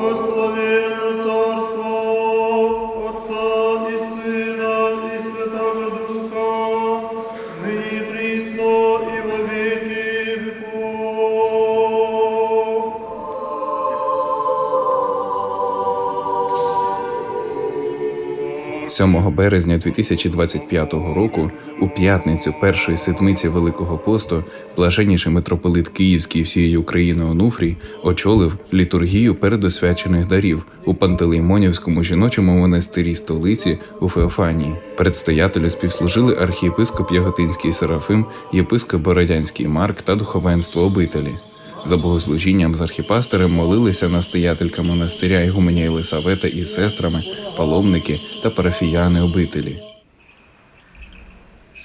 somos 7 березня 2025 року, у п'ятницю першої седмиці Великого посту, блаженніший митрополит Київський всієї України Онуфрій очолив літургію передосвячених дарів у Пантелеймонівському жіночому монастирі столиці у Феофанії. Предстоятелю співслужили архієпископ Яготинський Серафим, єпископ Бородянський Марк та духовенство обителі. За богослужінням з архіпастерем молилися настоятелька монастиря Ігуменя Єлисавета із сестрами, паломники та парафіяни обителі.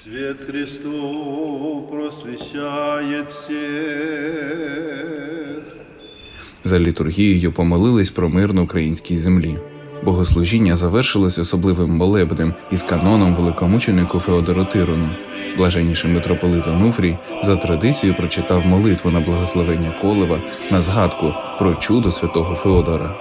Свят Христов просвещает всех. За літургією помолились про мир на українській землі. Богослужіння завершилось особливим молебнем із каноном великомученику Феодору Тирону. Блаженніший митрополит Онуфрій за традицією прочитав молитву на благословення Колева на згадку про чудо святого Феодора.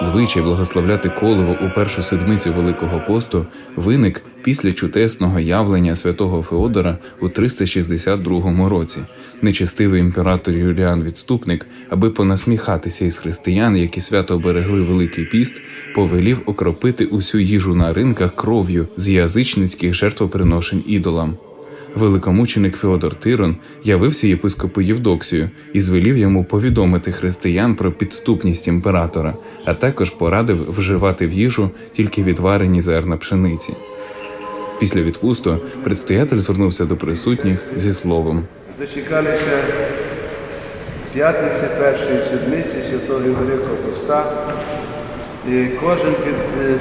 Звичай благословляти Колево у першу седмицю Великого посту виник після чудесного явлення святого Феодора у 362 році. Нечестивий імператор Юліан Відступник, аби понасміхатися із християн, які свято оберегли Великий піст, повелів окропити усю їжу на ринках кров'ю з язичницьких жертвоприношень ідолам. Великомученик Феодор Тирон явився єпископу Євдоксію і звелів йому повідомити християн про підступність імператора, а також порадив вживати в їжу тільки відварені зерна пшениці. Після відпусту предстоятель звернувся до присутніх зі словом. Дочекалися п'ятниці першої седмиці Святого Великого Поста. І кожен під, е,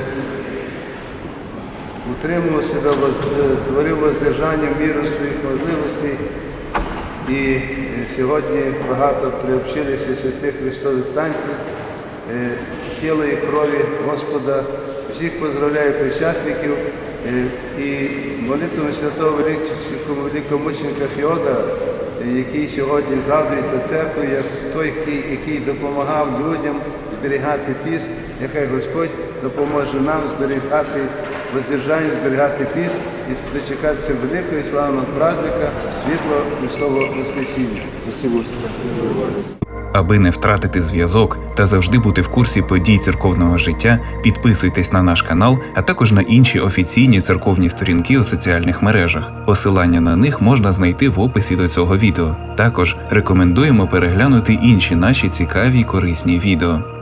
утримував себе, е, творив воздержання в міру своїх можливостей. І е, сьогодні багато приобщилися святих Христових танців, е, тіла і крові Господа. Всіх поздравляю причасників і молитвами святого великомученика Феодора, е, який сьогодні згадується церквою, як той, який, який допомагав людям зберігати піст, нехай Господь допоможе нам зберігати воздержання, зберігати піст і дочекатися великого і славного праздника, світло Христового Воскресіння. Аби не втратити зв'язок та завжди бути в курсі подій церковного життя, підписуйтесь на наш канал, а також на інші офіційні церковні сторінки у соціальних мережах. Посилання на них можна знайти в описі до цього відео. Також рекомендуємо переглянути інші наші цікаві й корисні відео.